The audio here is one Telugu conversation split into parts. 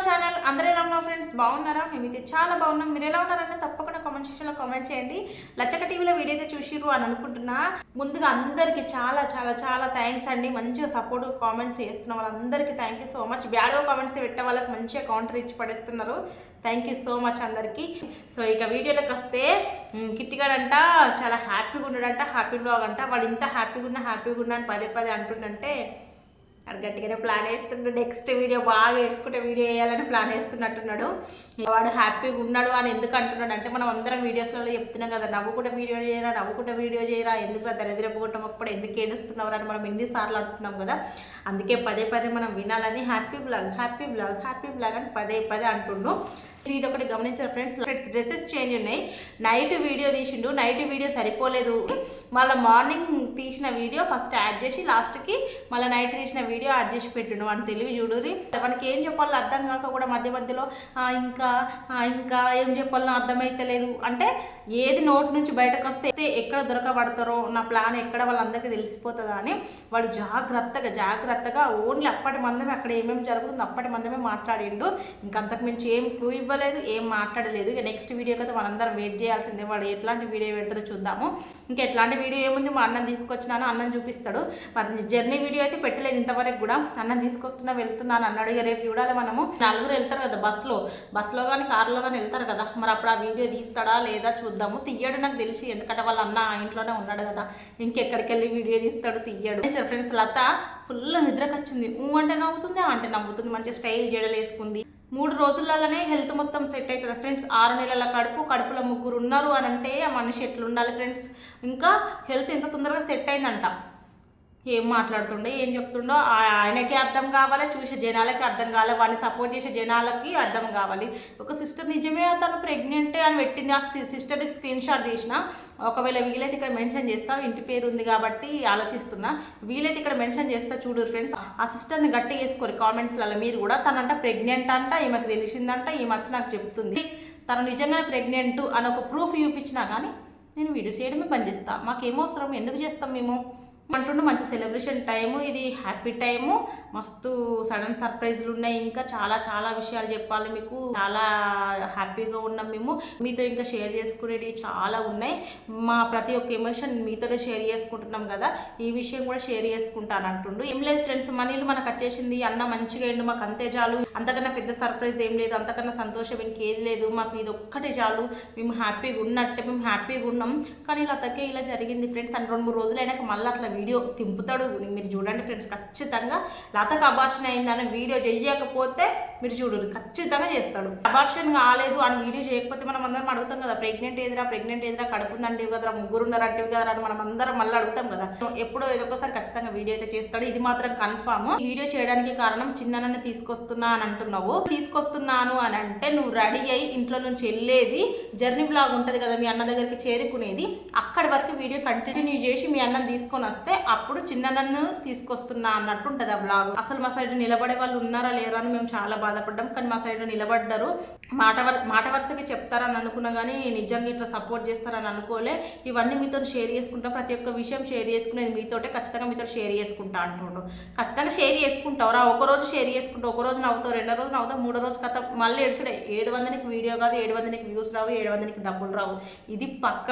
అవర్ ఛానల్ అందరూ ఎలా ఉన్నారు ఫ్రెండ్స్ బాగున్నారా? మేమైతే చాలా బాగున్నాం. మీరు ఎలా ఉన్నారంటే తప్పకుండా కామెంట్ సెక్షన్లో కామెంట్ చేయండి. లచ్చక టీవీలో వీడియో అయితే చూసిర్రు అని అనుకుంటున్నా. ముందుగా అందరికీ చాలా చాలా చాలా థ్యాంక్స్ అండి. మంచిగా సపోర్ట్ కామెంట్స్ చేస్తున్న వాళ్ళందరికీ థ్యాంక్ యూ సో మచ్ బ్యాడ్గా కామెంట్స్ పెట్టే వాళ్ళకి మంచిగా కౌంటర్ ఇచ్చి పడేస్తున్నారు. థ్యాంక్ యూ సో మచ్ అందరికీ. సో ఇక వీడియోలోకి వస్తే కిట్టిగాడంట చాలా హ్యాపీగా ఉన్నాడంట. హ్యాపీ బ్లాగ్ అంట. వాడు ఇంత హ్యాపీగా ఉన్నా హ్యాపీగా ఉన్నా అని పదే పదే అంటుండంటే వాడు గట్టిగానే ప్లాన్ వేస్తున్నాడు నెక్స్ట్ వీడియో బాగా ఏడ్చుకుంటే వీడియో వేయాలని ప్లాన్ వేస్తున్నట్టున్నాడు. వాడు హ్యాపీగా ఉన్నాడు అని ఎందుకు అంటున్నాడు అంటే మనం అందరం వీడియోస్లలో చెప్తున్నాం కదా నవ్వుకుంటే వీడియో చేయరా నవ్వుకుంటే వీడియో చేయరా ఎందుకు దరిద్రపు కుట్టం అప్పుడు ఎందుకు ఏడుస్తున్నావు అని మనం ఎన్నిసార్లు అంటున్నాం కదా అందుకే పదే పదే మనం వినాలని happy blog happy blog happy blog అని పదే పదే అంటుండు. ఇది ఒకటి గమనించారు ఫ్రెండ్స్ ఫ్రెండ్స్ డ్రెస్సెస్ చేంజ్ ఉన్నాయి. నైట్ వీడియో తీసిండు. నైట్ వీడియో సరిపోలేదు. మళ్ళీ మార్నింగ్ తీసిన వీడియో ఫస్ట్ యాడ్ చేసి లాస్ట్కి మళ్ళీ నైట్ తీసిన వీడియో యాడ్ చేసి పెట్టిండు. వాడిని తెలివి చూడురి మనకి ఏం చెప్పాలో అర్థం కాక కూడా మధ్య మధ్యలో ఇంకా ఇంకా ఏం చెప్పాలో అర్థమైతలేదు. అంటే ఏది నోట్ నుంచి బయటకు వస్తే ఎక్కడ దొరకబడతారో నా ప్లాన్ ఎక్కడ వాళ్ళందరికీ తెలిసిపోతుందా అని వాడు జాగ్రత్తగా జాగ్రత్తగా ఓన్లీ అప్పటి మందమే అక్కడ ఏమేమి జరుగుతుందో అప్పటి మందమే మాట్లాడిండు. ఇంకంతకు మించి ఏం క్లూ ఇవ్వలేదు ఏం మాట్లాడలేదు. ఇక నెక్స్ట్ వీడియో అయితే మనందరం వెయిట్ చేయాల్సిందే. వాడు ఎట్లాంటి వీడియో పెడతారో చూద్దాము. ఇంకా ఎట్లాంటి వీడియో ఏముంది? మా అన్నం తీసుకొచ్చినాను అన్నం చూపిస్తాడు. మరి జర్నీ వీడియో అయితే పెట్టలేదు ఇంతవరకు కూడా. అన్నం తీసుకొస్తున్నా వెళ్తున్నాను అన్నాడు ఇక రేపు చూడాలి మనము. నలుగురు వెళ్తారు కదా బస్సులో బస్సులో కానీ కారులో కానీ వెళ్తారు కదా. మరి అప్పుడు ఆ వీడియో తీస్తాడా లేదా చూద్దాం. చూద్దాము తీయడు నాకు తెలిసి ఎందుకంటే వాళ్ళ అన్న ఇంట్లోనే ఉన్నాడు కదా. ఇంకెక్కడికి వెళ్ళి వీడియో తీస్తాడు తీయడు ఫ్రెండ్స్ లత ఫుల్ నిద్రకు వచ్చింది ఊ అంటే నవ్వుతుంది? ఆ అంటే నవ్వుతుంది. మంచిగా స్టైల్ జడలు వేసుకుంది. మూడు రోజులలోనే హెల్త్ మొత్తం సెట్ అవుతుంది. ఫ్రెండ్స్ ఆరు నెలల కడుపు కడుపులో ముగ్గురు ఉన్నారు అని అంటే ఆ మనిషి ఎట్లుండాలి ఫ్రెండ్స్ ఇంకా హెల్త్ ఎంత తొందరగా సెట్ అయిందంట. ఏం మాట్లాడుతుండో ఏం చెప్తుండో ఆ- ఆయనకి అర్థం కావాలి చూసే జనాలకి అర్థం కావాలి వాడిని సపోర్ట్ చేసే జనాలకి అర్థం కావాలి. ఒక సిస్టర్ నిజమే తను ప్రెగ్నెంటే అని పెట్టింది. ఆ సిస్టర్ని స్క్రీన్ షాట్ తీసిన ఒకవేళ వీలైతే ఇక్కడ మెన్షన్ చేస్తా ఇంటి పేరు ఉంది కాబట్టి ఆలోచిస్తున్నా. వీలైతే ఇక్కడ మెన్షన్ చేస్తా చూడు ఫ్రెండ్స్ ఆ సిస్టర్ని గట్టి చేసుకోరు కామెంట్స్లలో మీరు కూడా. తనంట ప్రెగ్నెంట్ అంట ఈమెకు తెలిసిందంట ఈమె వచ్చి నాకు చెప్తుంది. తను నిజంగా ప్రెగ్నెంట్ అని ఒక ప్రూఫ్ చూపించినా కానీ నేను వీడియో చేయడమే పనిచేస్తాను చేస్తా. మాకేమో అవసరం? ఎందుకు చేస్తాం మేము? అంటుండు మంచి సెలబ్రేషన్ టైము ఇది హ్యాపీ టైము మస్తు సడన్ సర్ప్రైజ్లు ఉన్నాయి. ఇంకా చాలా చాలా విషయాలు చెప్పాలి మీకు. చాలా హ్యాపీగా ఉన్నాం మేము. మీతో ఇంకా షేర్ చేసుకునేవి చాలా ఉన్నాయి. మా ప్రతి ఒక్క ఎమోషన్ మీతోనే షేర్ చేసుకుంటున్నాం కదా. ఈ విషయం కూడా షేర్ చేసుకుంటాను అంటుండు. ఏం లేదు ఫ్రెండ్స్ మనీలు మనకు వచ్చేసింది. అన్న మంచిగా ఎండు మాకు అంతే చాలు. అంతకన్నా పెద్ద సర్ప్రైజ్ ఏం లేదు. అంతకన్నా సంతోషం ఇంకేది లేదు. మాకు ఇది ఒక్కటే చాలు. మేము హ్యాపీగా ఉన్నట్టే మేము హ్యాపీగా ఉన్నాం. కానీ ఇలా అతకే ఇలా జరిగింది ఫ్రెండ్స్ అని రెండు మూడు రోజులు అయినాక మళ్ళీ అట్లా వీడియో తింపుతాడు. మీరు చూడండి ఫ్రెండ్స్ ఖచ్చితంగా లతకు అబార్షన్ అయిందని వీడియో చేయకపోతే మీరు చూడరు ఖచ్చితంగా చేస్తాడు. అబార్షన్ కాలేదు అని వీడియో చేయకపోతే మనం అందరం అడుగుతాం కదా ప్రెగ్నెంట్ ఏదిరా ప్రెగ్నెంట్ ఏదిరా కడుపుందంటివి కదరా ముగ్గురు ఉన్నారంటివి కదరా అని మనం అందరం మళ్ళీ అడుగుతాం కదా. ఎప్పుడో ఏదో ఒకసారి ఖచ్చితంగా వీడియో అయితే చేస్తాడు. ఇది మాత్రం కన్ఫామ్ వీడియో చేయడానికి కారణం చిన్ననని తీసుకొస్తున్నా అని అంటున్నావు. తీసుకొస్తున్నాను అని అంటే నువ్వు రెడీ అయ్యి ఇంట్లో నుంచి వెళ్ళేది జర్నీ బ్లాగ్ ఉంటుంది కదా మీ అన్న దగ్గరికి చేరుకునేది అక్కడి వరకు వీడియో కంటిన్యూ చేసి మీ అన్నం తీసుకొని వస్తే అప్పుడు చిన్న నన్ను తీసుకొస్తున్నా అన్నట్టు ఉంటుంది ఆ బ్లాగ్. అసలు మా సైడ్ నిలబడే వాళ్ళు ఉన్నారా లేరా అని మేము చాలా బాధపడ్డాం. కానీ మా సైడ్ నిలబడ్డారు. మాట మాట వరుసకి చెప్తారని అనుకున్నా కానీ నిజంగా ఇట్లా సపోర్ట్ చేస్తారని అనుకోలే. ఇవన్నీ మీతో షేర్ చేసుకుంటా ప్రతి ఒక్క విషయం షేర్ చేసుకునేది మీతోటే ఖచ్చితంగా మీతో షేర్ చేసుకుంటా అంటుండ్రు ఖచ్చితంగా షేర్ చేసుకుంటావురా ఒకరోజు ఒక రోజు షేర్ చేసుకుంటావు ఒక రోజు నవ్వుతావు రెండో రోజు నవ్వుతావు మూడో రోజు కథ మళ్ళీ ఏడుచుడే ఏడు వందలకి వీడియో కాదు ఏడు వందలకి వ్యూస్ రావు ఏడు వందలకి డబ్బులు రావు. ఇది పక్క.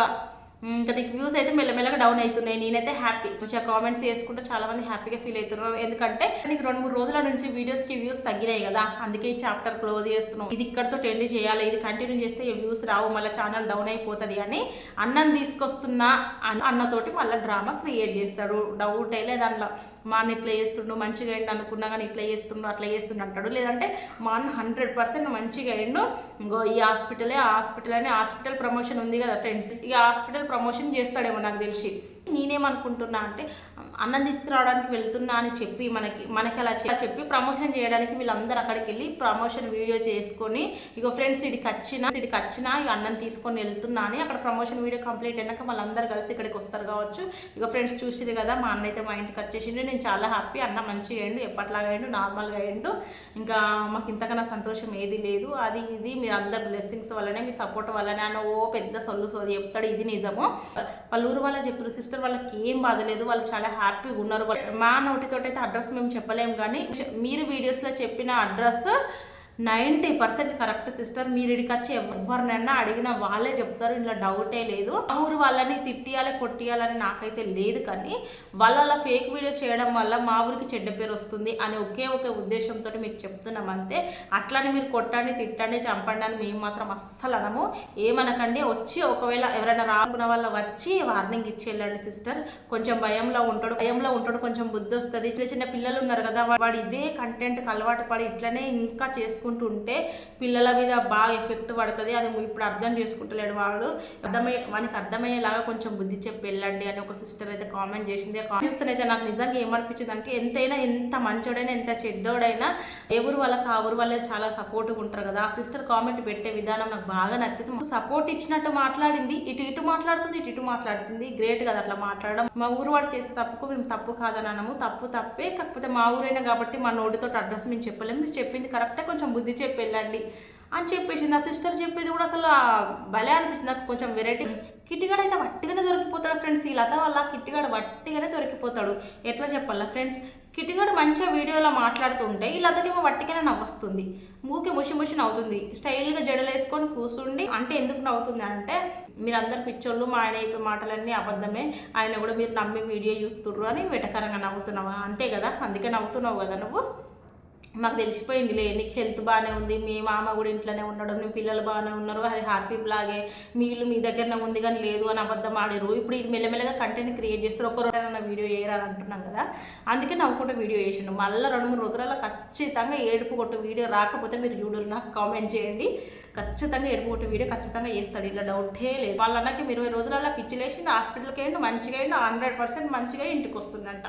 ఇంకా నీకు వ్యూస్ అయితే మెల్లమెల్లగా డౌన్ అవుతున్నాయి. నేనైతే హ్యాపీ మంచిగా కామెంట్స్ చేసుకుంటే చాలా మంది హ్యాపీగా ఫీల్ అవుతున్నారు. ఎందుకంటే నీకు రెండు మూడు రోజుల నుంచి వీడియోస్కి వ్యూస్ తగ్గినాయి కదా. అందుకే ఈ చాప్టర్ క్లోజ్ చేస్తున్నాం. ఇది ఇక్కడతో టెండ్ చేయాలి. ఇది కంటిన్యూ చేస్తే ఈ వ్యూస్ రావు. మళ్ళీ ఛానల్ డౌన్ అయిపోతుంది అని అన్నం తీసుకొస్తున్నా అన్న- అన్నతోటి మళ్ళీ డ్రామా క్రియేట్ చేస్తాడు. డౌట్ లేదు దాంట్లో మా అన్న ఇట్లా చేస్తుండు మంచిగా అయిండు అనుకున్నా కానీ ఇట్లా చేస్తుండు అట్లా చేస్తుండు అంటాడు. లేదంటే మా అన్న హండ్రెడ్ పర్సెంట్ మంచిగా అయిండు. ఇంకో ఈ హాస్పిటలే హాస్పిటల్ అని హాస్పిటల్ ప్రమోషన్ ఉంది కదా ఫ్రెండ్స్ ఈ హాస్పిటల్ ప్రమోషన్ చేస్తాడేమో నాకు తెలిసి. నేనేమనుకుంటున్నా అంటే అన్నం తీసుకురావడానికి వెళ్తున్నా అని చెప్పి మనకి మనకి అలా చెప్పి ప్రమోషన్ చేయడానికి వీళ్ళందరూ అక్కడికి వెళ్ళి ప్రమోషన్ వీడియో చేసుకొని ఇక ఫ్రెండ్స్ ఇడికి వచ్చిన ఇడికి వచ్చినా ఇక అన్నం తీసుకొని వెళ్తున్నా అని అక్కడ ప్రమోషన్ వీడియో కంప్లీట్ అయినాక వాళ్ళందరూ కలిసి ఇక్కడికి వస్తారు కావచ్చు. ఇక ఫ్రెండ్స్ చూసిరు కదా మా అన్న అయితే మా ఇంటికి వచ్చేసిండు. నేను చాలా హ్యాపీ అన్న మంచిగా అయ్యండు ఎప్పట్లాగా అయ్యండు నార్మల్గా అయ్యండు ఇంకా మాకు ఇంతకన్నా సంతోషం ఏది లేదు. అది ఇది మీరు అందరు బ్లెస్సింగ్స్ వల్లనే మీ సపోర్ట్ వల్లనే అని ఓ పెద్ద సొల్లు సోది చెప్తాడు. ఇది నిజము. వాళ్ళ ఊరు వాళ్ళ చెప్పారు సిస్టర్ వాళ్ళకి ఏం బాధ లేదు వాళ్ళు చాలా హ్యాపీగా ఉన్నారు. మా నోటితో అయితే అడ్రస్ మేము చెప్పలేము కానీ మీరు వీడియోస్లో చెప్పిన address ninety percent correct sister. మీరు ఇడికి వచ్చి ఎవరినైనా అడిగినా వాళ్ళే చెప్తారు. ఇంట్లో డౌటే లేదు. ఆ ఊరు వాళ్ళని తిట్టియాలి కొట్టియాలని నాకైతే లేదు కానీ వాళ్ళ అలా ఫేక్ వీడియోస్ చేయడం వల్ల మా ఊరికి చెడ్డ పేరు వస్తుంది అనే ఒకే ఒకే ఉద్దేశంతో మీకు చెప్తున్నాం అంతే. అట్లని మీరు కొట్టండి తిట్టండి చంపండి అని మేము మాత్రం అస్సలు అనము. ఏమనకండి వచ్చి ఒకవేళ ఎవరైనా రాకున్న వాళ్ళ వచ్చి వార్నింగ్ ఇచ్చి సిస్టర్. కొంచెం భయంలో ఉంటాడు భయంలో ఉంటాడు కొంచెం బుద్ధి వస్తుంది. చిన్న చిన్న పిల్లలు ఉన్నారు కదా వాడు ఇదే కంటెంట్కి అలవాటు పడి ఇట్లనే ఇంకా చేసుకుంటారు ఉంటే పిల్లల మీద బాగా ఎఫెక్ట్ పడుతుంది. అది ఇప్పుడు అర్థం చేసుకుంటలేడు వాళ్ళు అర్థమయ్యే వానికి అర్థమయ్యేలాగా కొంచెం బుద్ధి చెప్పి వెళ్ళండి అని ఒక సిస్టర్ అయితే కామెంట్ చేసింది. ఆ comment చూస్తేనైతే నాకు నిజంగా ఏమనిపించింది అంటే ఎంతైనా ఎంత మంచోడైనా ఎంత చెడ్డోడైనా ఎవరు వాళ్ళకి ఆ ఊరు వాళ్ళే చాలా సపోర్ట్గా ఉంటారు కదా. ఆ సిస్టర్ కామెంట్ పెట్టే విధానం నాకు బాగా నచ్చింది. సపోర్ట్ ఇచ్చినట్టు మాట్లాడింది. ఇటు ఇటు మాట్లాడుతుంది ఇటు ఇటు మాట్లాడుతుంది. గ్రేట్ కదా అట్లా మాట్లాడడం. మా ఊరు వాడు చేసే తప్పుకు మేము తప్పు కాదని అనము తప్పు తప్పే కాకపోతే మా ఊరైనా కాబట్టి మా నోటితో అడ్రస్ మేము చెప్పలేము. మీరు చెప్పింది కరెక్టే. కొంచెం బుద్ధి చెప్పి వెళ్ళండి అని చెప్పేసింది. ఆ సిస్టర్ చెప్పేది కూడా అసలు భలే అనిపిస్తుంది. నాకు కొంచెం వెరైటీ కిట్టిగాడు అయితే వట్టిగానే దొరికిపోతాడు ఫ్రెండ్స్. ఈ లత వల్ల కిట్టిగాడు వట్టిగానే దొరికిపోతాడు. ఎట్లా చెప్పాలా ఫ్రెండ్స్? కిట్టిగాడు మంచిగా వీడియోలో మాట్లాడుతుంటే ఈ లతకేమో వట్టిగానే నవ్వుస్తుంది. మూకి ముషి ముషి నవ్వుతుంది. స్టైల్గా జడలు వేసుకొని కూర్చుండి అంటే ఎందుకు నవ్వుతుంది అంటే మీరందరు పిచ్చోళ్ళు మా ఆయన అయిపోయే మాటలన్నీ అబద్ధమే. ఆయన కూడా మీరు నమ్మి వీడియో చూస్తుర్రు అని వెటకరంగా నవ్వుతున్నావా? అంతే కదా? అందుకే నవ్వుతున్నావు కదా నువ్వు? మాకు తెలిసిపోయిందిలే నీకు హెల్త్ బాగానే ఉంది మీ మామ కూడా ఇంట్లోనే ఉన్నాడు మీ పిల్లలు బాగానే ఉన్నారు అది హ్యాపీ బ్లాగే మీ ఇల్లు మీ దగ్గరనే ఉంది కానీ లేదు అని అబద్ధం ఆడారు. ఇప్పుడు ఇది మెల్లమెల్లగా కంటెంట్ క్రియేట్ చేస్తారు ఒక రోజు వీడియో చేయరా అంటున్నాం కదా. అందుకే నవ్వుకుంటే వీడియో చేసిండు. మళ్ళీ రెండు మూడు రోజులలో ఖచ్చితంగా ఏడుపు కొట్టు వీడియో రాకపోతే మీరు చూడరు నాకు కామెంట్ చేయండి. ఖచ్చితంగా ఏడుపు వీడియో ఖచ్చితంగా చేస్తాడు. ఇలా డౌటే లేదు. వాళ్ళ అన్నకి ఇరవై రోజులలో పిచ్చి లేచింది. హాస్పిటల్కి వెళ్ళి మంచిగా వెళ్ళి హండ్రెడ్ పర్సెంట్ మంచిగా ఇంటికి వస్తుందంట.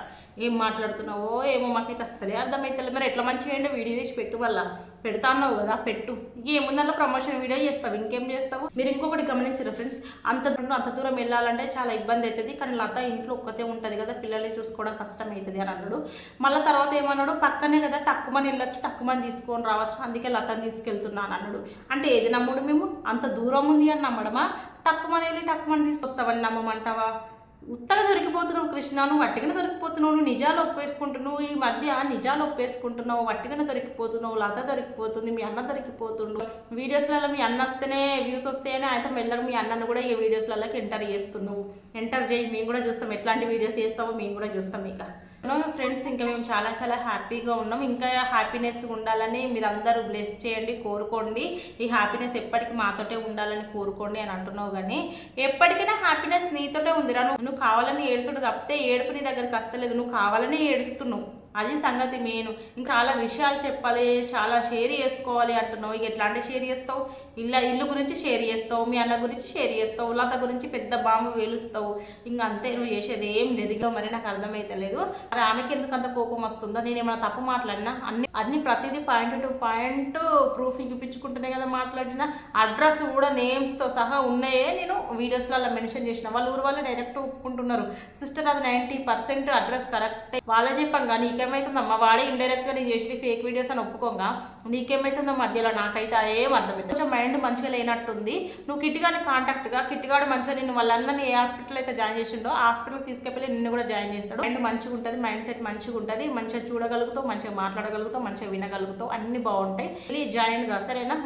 ఏం మాట్లాడుతున్నావో ఏమో మాకైతే అస్సలే అర్థమైతే మరి ఎట్లా మంచిగా అయిందో వీడియో తీసి పెట్టు వల్ల పెడతా అన్నావు కదా పెట్టు. ఏముందన్న ప్రమోషన్ వీడియో చేస్తావు ఇంకేం చేస్తావు? మీరు ఇంకొకటి గమనించారు ఫ్రెండ్స్ అంత దూరం అంత దూరం వెళ్ళాలంటే చాలా ఇబ్బంది అవుతుంది కానీ లత ఇంట్లో ఒక్కతే ఉంటుంది కదా పిల్లల్ని చూసుకోవడం కష్టం అవుతుంది అని అన్నాడు. మళ్ళీ తర్వాత ఏమన్నాడు? పక్కనే కదా టక్కుమని వెళ్ళొచ్చు టక్కుమని తీసుకొని రావచ్చు. అందుకే లతను తీసుకెళ్తున్నాను అన్నాడు. అంటే ఏది నమ్ముడు మేము? అంత దూరం ఉంది అని నమ్మడమా టక్కుమని వెళ్ళి టక్కుమని తీసుకొస్తావని నమ్మమంటావా? ఉత్తగా దొరికిపోతున్నావు కృష్ణ నువ్వు దొరికిపోతున్నావు నువ్వు నిజాలు ఒప్పేసుకుంటున్నావు ఈ మధ్య నిజాలు ఒప్పేసుకుంటున్నావు వట్టిగానే దొరికిపోతున్నావు లత దొరికిపోతుంది మీ అన్న దొరికిపోతుండు. వీడియోస్లలో మీ అన్న వస్తేనే వ్యూస్ వస్తాయని ఆయన మెల్లగా మీ అన్నను కూడా ఈ వీడియోస్లలోకి ఎంటర్ చేస్తున్నావు. ఎంటర్ చేయి మేము కూడా చూస్తాం ఎట్లాంటి వీడియోస్ చేస్తావో మేము కూడా చూస్తాం ఇక. ఫ్రెండ్స్ ఇంకా మేము చాలా చాలా హ్యాపీగా ఉన్నాం. ఇంకా హ్యాపీనెస్ ఉండాలని మీరు అందరూ బ్లెస్ చేయండి కోరుకోండి. ఈ హ్యాపీనెస్ ఎప్పటికీ మాతోటే ఉండాలని కోరుకోండి అని అంటున్నావు కానీ ఎప్పటికైనా హ్యాపీనెస్ నీతోటే ఉందిరా. నువ్వు నువ్వు కావాలని ఏడుచుడు తప్పితే ఏడుపు నీ దగ్గరికి వస్తలేదు. నువ్వు కావాలనే ఏడుస్తున్నావు. అది సంగతి మెయిన్. ఇంకా చాలా విషయాలు చెప్పాలి చాలా షేర్ చేసుకోవాలి అంటున్నావు. ఇక ఎట్లాంటి షేర్ చేస్తావు? ఇల్లు ఇల్లు గురించి షేర్ చేస్తావు మీ అన్న గురించి షేర్ చేస్తావు లత గురించి పెద్ద బాంబు వేలుస్తావు. ఇంకా అంతే నువ్వు చేసేది ఏం లేదు. ఇక మరి నాకు అర్థమైతలేదు మరి ఆమెకి ఎందుకు అంత కోపం వస్తుందో? నేను ఏమైనా తప్పు మాట్లాడినా? అన్ని అన్ని ప్రతిదీ పాయింట్ టు పాయింట్ ప్రూఫ్ చూపించుకుంటేనే కదా మాట్లాడినా. అడ్రస్ కూడా నేమ్స్తో సహా ఉన్నాయే. నేను వీడియోస్లలో మెన్షన్ చేసిన. వాళ్ళ ఊరు వాళ్ళు డైరెక్ట్ ఒప్పుకుంటున్నారు. సిస్టర్ అది నైంటీ పర్సెంట్ అడ్రస్ కరెక్ట్. వాళ్ళే చెప్పాను కానీ నీకేమైతుందమ్మా వాడే ఇండైరెక్ట్గా నేను చేసి ఫేక్ వీడియోస్ అని ఒప్పుకోగా? నీకేమైతుందో మధ్యలో నాకైతే ఏం అర్థమైంది. కొంచెం మైండ్ మంచిగా లేనట్టుంది. నువ్వు కిట్టిగాని కాంటాక్ట్గా కిట్టిగాడు మంచిగా నిన్ను వాళ్ళందరినీ ఏ హాస్పిటల్ అయితే జాయిన్ చేసిండో ఆ హాస్పిటల్కి తీసుకెళ్ళి నిన్ను కూడా జాయిన్ చేస్తాడు. మైండ్ మంచిగా ఉంటుంది మైండ్ సెట్ మంచిగా ఉంటుంది. మంచిగా చూడగలుగుతావు మంచిగా మాట్లాడగలుగుతావు మంచిగా వినగలుగుతావు. అన్ని బాగుంటాయి. జాయిన్గా సరేనా?